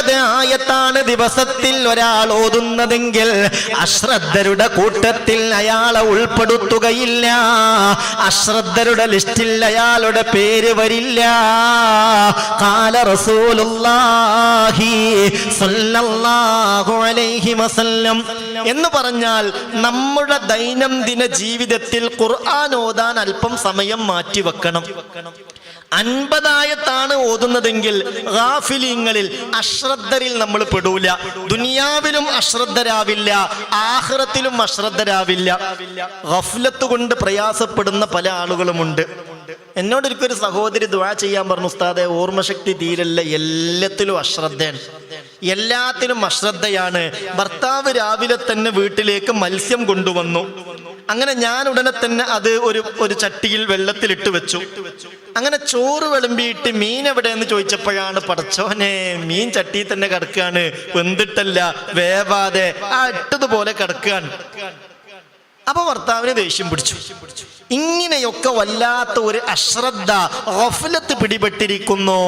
അൻപത് ആയത്താണ് ദിവസത്തിൽ ഒരാൾ ഓതുന്നതെങ്കിൽ അശ്രദ്ധരുടെ കൂട്ടത്തിൽ അയാളെ ഉൾപ്പെടുത്തുകയില്ല. അശ്രദ്ധരുടെ ലിസ്റ്റിൽ അയാളുടെ പേര് വരില്ല. കാല സ്വല്ലല്ലാഹു അലൈഹി വസല്ലം. എന്ന് പറഞ്ഞാൽ നമ്മുടെ ദൈനംദിന ജീവിതത്തിൽ ഖുർആൻ ഓതാൻ അല്പം സമയം മാറ്റി മാറ്റിവെക്കണം. അൻപതായത്താണ് ഓതുന്നതെങ്കിൽ ഗാഫിലിങ്ങളിൽ അശ്രദ്ധരിൽ നമ്മൾ പെടൂല. ദുനിയാവിലും അശ്രദ്ധരാവില്ല ആഹ്റത്തിലും അശ്രദ്ധരാവില്ല. ഗഫ്ലത്ത് കൊണ്ട് പ്രയാസപ്പെടുന്ന പല ആളുകളുമുണ്ട്. എന്നോട് ഒരു സഹോദരി ദ്വാ ചെയ്യാൻ പറഞ്ഞു ഉസ്താദെ ഓർമ്മശക്തി തീരല്ല എല്ലാത്തിലും അശ്രദ്ധയാണ്. എല്ലാത്തിലും അശ്രദ്ധയാണ്. ഭർത്താവ് രാവിലെ തന്നെ വീട്ടിലേക്ക് മത്സ്യം കൊണ്ടുവന്നു. അങ്ങനെ ഞാൻ ഉടനെ തന്നെ അത് ഒരു ഒരു ചട്ടിയിൽ വെള്ളത്തിലിട്ട് വെച്ചു. അങ്ങനെ ചോറ് വിളമ്പിയിട്ട് മീൻ എവിടെയെന്ന് ചോദിച്ചപ്പോഴാണ് പടച്ചോനെ മീൻ ചട്ടിയിൽ തന്നെ കിടക്കുകയാണ് വെന്തിട്ടല്ല വേവാതെ ആ ഇട്ടതുപോലെ കിടക്കുകയാണ്. അപ്പൊ ഭർത്താവിന് ദേഷ്യം പിടിച്ചു. ഇങ്ങനെയൊക്കെ വല്ലാത്ത ഒരു അശ്രദ്ധ ഓഫലത്ത് പിടിപെട്ടിരിക്കുന്നു.